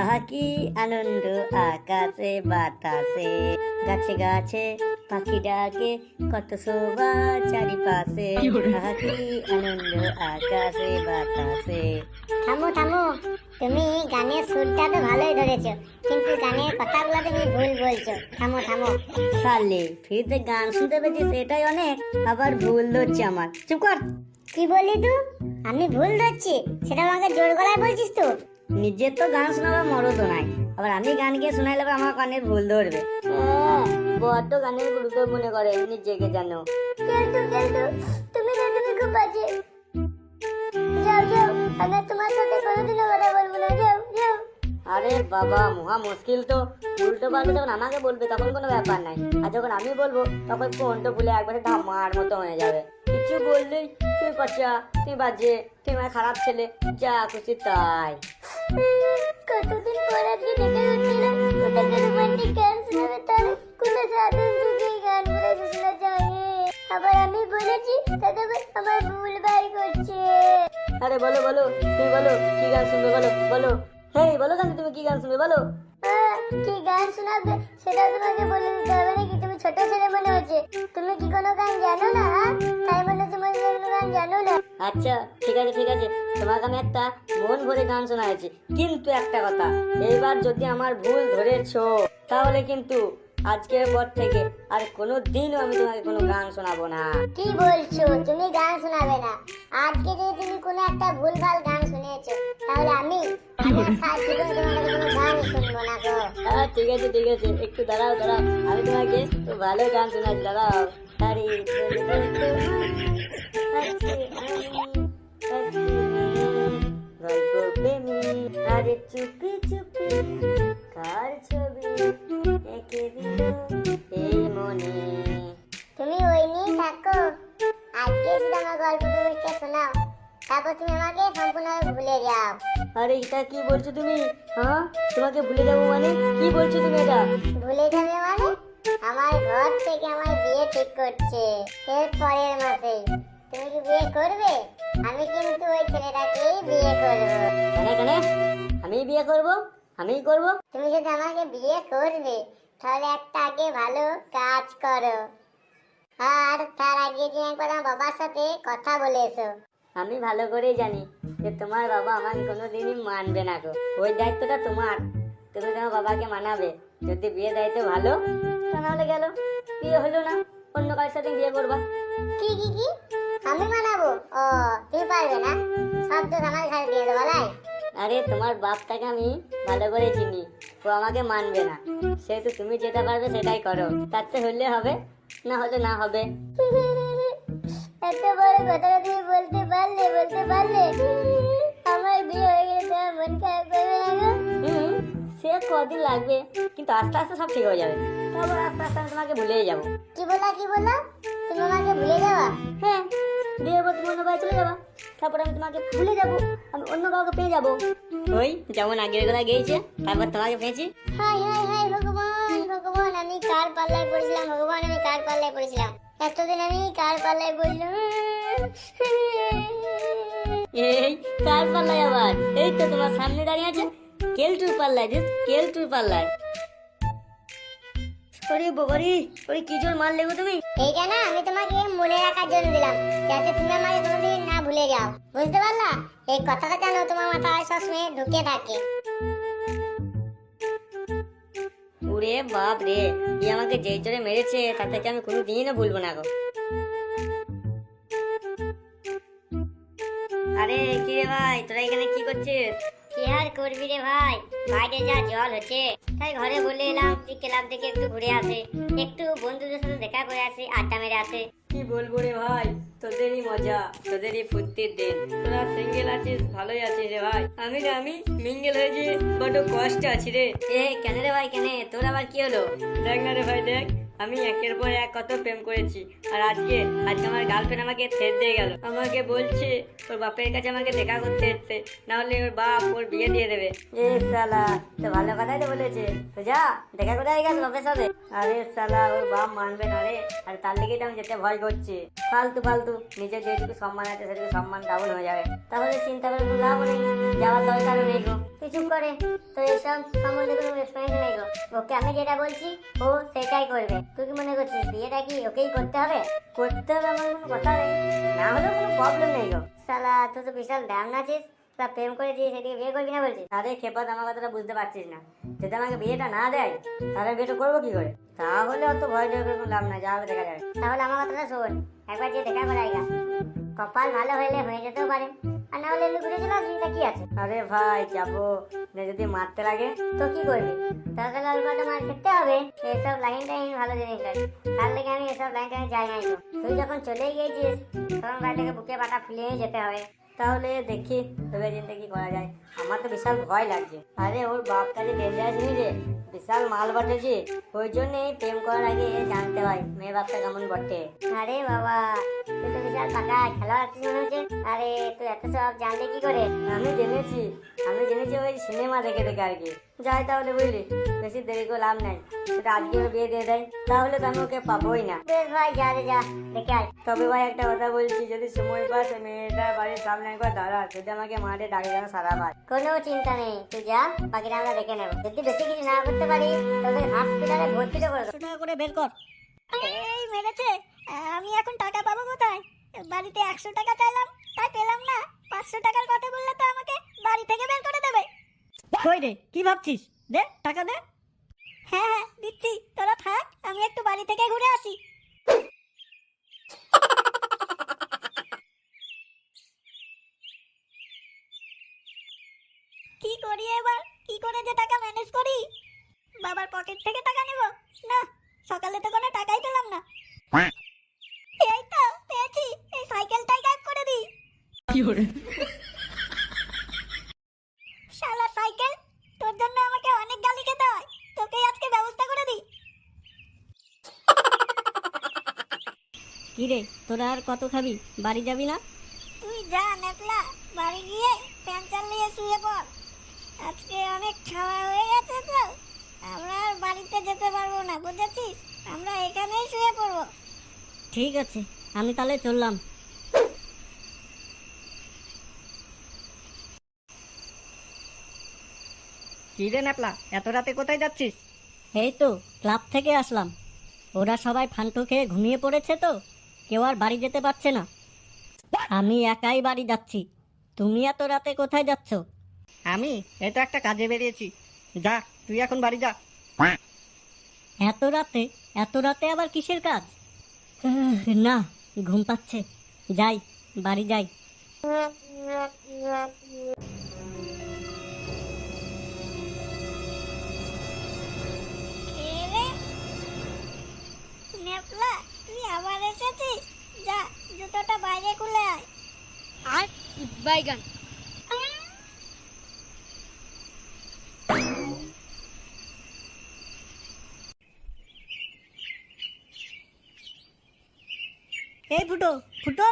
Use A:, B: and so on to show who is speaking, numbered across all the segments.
A: আহা কি আনন্দ আকাশে বাতাসে গাছে গাছে পাখি ডাকে কত শোভা চারিপাশে। আহা কি আনন্দ আকাশে বাতাসে।
B: থামো থামো। তুমি গানের সুরটা তো ভালোই ধরেছো কিন্তু গানের কথাগুলো তুমি ভুল বলছো। থামো থামো।
A: সালে ফ্রিতে গান শুনতে পেয়েছি সেটাই অনেক। আবার ভুল ধরছে আমার। চুপ কর।
B: কি বললি তুই আমি ভুল ধরছি? সেটা আমাকে জোর গলায় বলছিস তো?
A: নিজের তো গান শোনাবার মরদ নাই। আবার আমি গান গিয়ে শোনাইলে আমার কানে ভুল ধরবে। বড্ড গানের গুরুত্ব মনে করে নিজেকে জানো।
B: তুমি খুব বাজে। যাও যাও আমি তোমার সাথে কোনোদিনও
A: আরে বাবা মহা মুশকিল তো। উল্টো পাল্টো যখন আমাকে বলবে তখন কোনো ব্যাপার নাই। আর যখন আমি বলব তখন ফোনটা ভুলে একবারে ধামার মতো হয়ে যাবে। কিছু বললেই তুই পচা তুই বাজে তুই আমার খারাপ ছেলে যা খুশি তাই।
B: কতদিন পর আজকে দেখা হচ্ছিল? কোথাকে রোমান্টিক গান শোনাবে তার কোনো সাধন গান বলে শোনা যায় আবার আমি বলেছি তাতে আমার ভুল করছে।
A: আরে বলো বলো তুমি বলো কি গান শুনবে বলো বলো। হেই বলো কেন তুমি কি গান শুনবে বলো।
B: কি গান শোনাবে সেটা তোমাকে বলে দিতে হবে নাকি? তুমি ছোট ছেলে মনে হচ্ছে। তুমি কি কোনো গান জানো না? হ্যাঁ? তাই বলে তুমি কোনো গান জানো না?
A: আচ্ছা ঠিক আছে ঠিক আছে। তোমাকে আমি একটা মন ভরে গান শোনাচ্ছি। কিন্তু একটা কথা এইবার যদি আমার ভুল ধরেছো তাহলে কিন্তু আজকের পর থেকে আর কোনো দিনও আমি তোমাকে কোনো গান শোনাবো না।
B: কি বলছো? তুমি গান শোনাবে না। আজকে যদি তুমি কোনো একটা ভুলভাল গান শুনিয়েছো তাহলে আমি
A: হ্যাঁ ঠিক আছে ঠিক আছে একটু দাঁড়াও দাঁড়াও আমি তোমাকে ভালো গান শোনাচ্ছি দাঁড়াও
B: সম্পূর্ণভাবে ভুলে যাও
A: আরে এটা কি বলছো তুমি? হ্যাঁ? তোমাকে ভুলে যাব মানে? কি বলছো তুমি এটা?
B: ভুলে যাবে মানে? আমার ঘর থেকে আমার বিয়ে ঠিক করছে। এর পরের মাসে তুমি কি বিয়ে করবে? আমি কিন্তু ওই ছেলেটাকেই বিয়ে করব।
A: কেন কেন? আমি বিয়ে করব? আমি করব?
B: তুমি যদি আমাকে বিয়ে করবে তাহলে একটা আগে ভালো কাজ করো। আর তার আগে যে একবার আমার বাবার সাথে কথা বলে এসো
A: আমি ভালো করেই জানি যে তোমার বাবা আমাকে কোনোদিনই মানবে না গো। ওই দায়িত্বটা তোমার। তুমি তোমার বাবাকে মানাবে। যদি বিয়ে দায়িত্ব ভালো তা নাহলে গেল। বিয়ে হলো না। অন্য কারোর সাথে বিয়ে করবা।
B: কি কি কি? আমি মানাবো? ও তুমি পারবে না। সব দোষ আমার ঘাড়ে দিয়ে দেবো লাই
A: আরে তোমার বাপটাকে আমি ভালো করে চিনি। ও আমাকে মানবে না। সেহেতু তুমি যেটা পারবে সেটাই করো। তার তাতে হলে হবে না হলে না হবে।
B: এত বড় কথাটা তুমি বলতে পারলে বলতে পারলে। আমার বিয়ে হয়ে গেলে তোমার মন খারাপ করবে না?
A: সে কদিন লাগবে কিন্তু আস্তে আস্তে সব ঠিক হয়ে যাবে। তারপর আস্তে আস্তে আমি তোমাকে ভুলেই যাব।
B: কি বলা কি বলা তুমি আমাকে ভুলে যাওয়া
A: হ্যাঁ বিয়ের পর তুমি অন্য বাড়ি চলে যাবা। তারপর আমি তোমাকে ভুলে যাব আমি অন্য কাউকে পেয়ে যাব। ওই যেমন আগের কথা গিয়েছে তারপর তোমাকে পেয়েছি।
B: হাই হাই হাই ভগবান ভগবান আমি কার পাল্লায় পড়েছিলাম? ভগবান আমি কার পাল্লায় পড়েছিলাম? এতদিন আমি কার পাল্লায় পড়েছিলাম
A: এই কার পাল্লায় আবার? এই তো তোমার সামনে দাঁড়িয়ে আছে কেলটুর পাল্লায় দিস কেলটুর পাল্লায়। ওরে বাবারি ওরে কি জোর তুমি?
B: এইটা না আমি তোমাকে মনে রাখার জন্য দিলাম যাতে তুমি আমাকে কোনোদিন না ভুলে যাও। বুঝতে পারলা? এই কথাটা যেন তোমার মাথায় সবসময় ঢুকে থাকে।
A: ওরে বাপ রে ই আমাকে যেই জোরে মেরেছে, তার থেকে আমি কোনো দিনও ভুলবো না গো। আরে কি রে ভাই, তোরা এখানে কি করছিস?
B: কি আর করবি রে ভাই, বাইরে যা জল হচ্ছে। তাই ঘরে বলে এলাম ক্লাব থেকে একটু ঘুরে আসে। একটু বন্ধুদের সাথে দেখা করে আসে, আড্ডা মেরে আসে।
A: কি বলব রে ভাই? তোদেরই মজা তোদেরই ফুর্তির দিন। তোরা সিঙ্গেল আছিস ভালোই আছিস রে ভাই। আমি না আমি মিঙ্গেল হয়েছি বড় কষ্ট আছি রে। এ কেন রে ভাই কেন? তোর আবার কি হলো? দেখ না রে ভাই দেখ। আমি একের পর এক কত প্রেম করেছি। আর আজকে আজকে আমার গার্লফ্রেন্ড আমাকে ছেড়ে দিয়ে গেল। আমাকে বলছে ওর বাপের কাছে আমাকে দেখা করতে এসছে। না হলে ওর বাপ ওর বিয়ে দিয়ে দেবে। এ সালা তো ভালো কথাই তো বলেছে। তো যা, দেখা কোথায় গেল বাপের সাথে। আরে সালা ওর বাপ মানবে না রে। আর তার লেগেই তো আমি যেতে ভয় করছি। ফালতু ফালতু। নিজের যেটুকু সম্মান আছে, সেটুকু সম্মান ডাউন হয়ে যাবে। তাহলে চিন্তা করে লাভ নেই। যাওয়ার দরকার নেই গো।
C: চুপ করে। তো এসব সম্বন্ধে কোনো রেসপন্স নেই গো। ওকে আমি যেটা বলছি, ও সেটাই করবে। তুই কি মনে করছিস, বিয়েটা কি ওকেই করতে হবে?
A: করতে হবে আমার কোনো কথা নেই। না হলেও কোনো প্রবলেম নেই গো।
C: সালা তুই তো বিশাল ড্যাম নাচিস তা প্রেম করেছিস সেদিকে বিয়ে করবি না বলছিস?
A: আরে, খেপাত, আমার কথাটা বুঝতে পারছিস না। যদি আমাকে বিয়েটা না দেয়, তাহলে বিয়েটা করব কি করে? তাহলে অত ভয় ডেকে কোনো লাভ নাই, যা হবে দেখা যাবে।
C: তাহলে আমার কথাটা শোন। একবার যে দেখা করে আইগা। কপাল ভালো হইলে হয়ে যেতেও পারে। আর না হলে ঘুরে চলে আসবি তা কি আছে?
A: আরে ভাই যাব। না যদি মারতে লাগে।
C: তো কি করবি? তাহলে অল্পটা মার খেতে হবে। এসব লাইন টাইন ভালো জিনিস নয়। তার লেগে আমি এসব লাইন টাইন যাই নাই তো। তুই যখন চলে গিয়েছিস তখন বাড়ি থেকে বুকে পাটা ফুলিয়ে যেতে হবে।
A: তাহলে দেখি ভেবে চিন্তে কি করা যায়। আমার তো বিশাল ভয় লাগছে। আরে, ওর বাপটা যে ডেঞ্জারাস যে? বিশাল মাল বাটেছে ওই জন্যে প্রেম করার আগে জানতে হয়, মেয়ে বাপটা কেমন বটে।
C: আরে বাবা, তুই তো বিশাল পাকা খেলা আছিস মনে হচ্ছে। আরে, তুই এত সব জানলে কি করে?
A: আমি জেনেছি। আমি জেনেছি ওই সিনেমা দেখে দেখে আর কি। যাই তাহলে বুঝলি বেশি দেরি করে লাভ নাই। সেটা আজকে বিয়ে দিয়ে দেয় তাহলে তো আমি ওকে পাবোই না।
C: বেশ ভাই যা রে যা দেখে আয়।
A: তবে ভাই একটা কথা বলছি যদি সময় পাস ওই মেয়েটার বাড়ির সামনে একবার দাঁড়া যদি আমাকে মাঠে ডাকে যেন সারা পায়
C: কোনো চিন্তা নেই তুই যা বাকিটা আমরা দেখে নেব। যদি বেশি কিছু না করতে পারি তবে হসপিটালে ভর্তি করে দেবো।
A: টাকা করে বের কর।
C: এই মেরেছে আমি এখন টাকা পাবো কোথায়? বাড়িতে একশো টাকা চাইলাম তাই পেলাম না। পাঁচশো টাকার কথা বললে তো আমাকে বাড়ি থেকে বের করে দেবে
A: কই রে কি ভাবছিস? দে টাকা দে।
C: হ্যাঁ হ্যাঁ দিচ্ছি। তোরা থাক আমি একটু বাড়ি থেকে ঘুরে আসি। কি করি এবার? কি করে যে টাকা ম্যানেজ করি? বাবার পকেট থেকে টাকা নেব। না সকালে তো কোনো টাকাই পেলাম না। এই তো পেয়েছি। এই সাইকেলটাই গায়েব করে দিই। শালা সাইকেল তোর জন্য আমাকে অনেক গালি খেতে হয় তোকে আজকে ব্যবস্থা করে দিই
A: কি রে তোরা আর কত খাবি? বাড়ি যাবি না?
C: তুই যা নেপলা বাড়ি গিয়ে ফ্যান চালিয়ে শুয়ে পড়। আজকে অনেক খাওয়া হয়ে গেছে তো। আমরা আর বাড়িতে যেতে পারব না বুঝেছিস? আমরা এখানেই শুয়ে পড়ব।
A: ঠিক আছে আমি তাহলে চললাম। কি রে ন্যাপলা এত রাতে কোথায় যাচ্ছিস? এই তো ক্লাব থেকে আসলাম। ওরা সবাই ফান্টু খেয়ে ঘুমিয়ে পড়েছে তো। কেউ আর বাড়ি যেতে পারছে না। আমি একাই বাড়ি যাচ্ছি। তুমি এত রাতে কোথায় যাচ্ছ? আমি? এই তো একটা কাজে বেরিয়েছি। যা তুই এখন বাড়ি যা। এত রাতে? এত রাতে আবার কিসের কাজ? না ঘুম পাচ্ছে। যাই বাড়ি যাই। বাইগান। এই ফুটো ফুটো।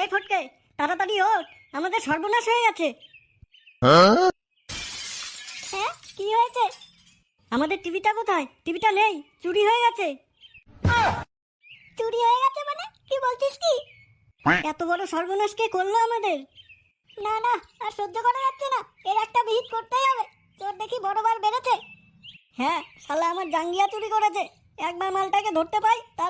A: এই ফটকে তাড়াতাড়ি ওঠ আমাদের সর্বনাশ হয়ে গেছে।
C: হ্যাঁ কি হয়েছে?
A: আমাদের টিভিটা কোথায়? টিভিটা নেই চুরি হয়ে গেছে।
C: চুরি হয়ে গেছে মানে? কি বলছিস কি?
A: এত বড় সর্বনাশ কে করল আমাদের?
C: না না, আর সহ্য করা যাচ্ছে না। এর একটা বিহিত করতেই হবে। তোর দেখি বড়বার বেড়েছে।
A: হ্যাঁ শালা আমার জাঙ্গিয়া চুরি করেছে। একবার মালটাকে ধরতে পাই, তার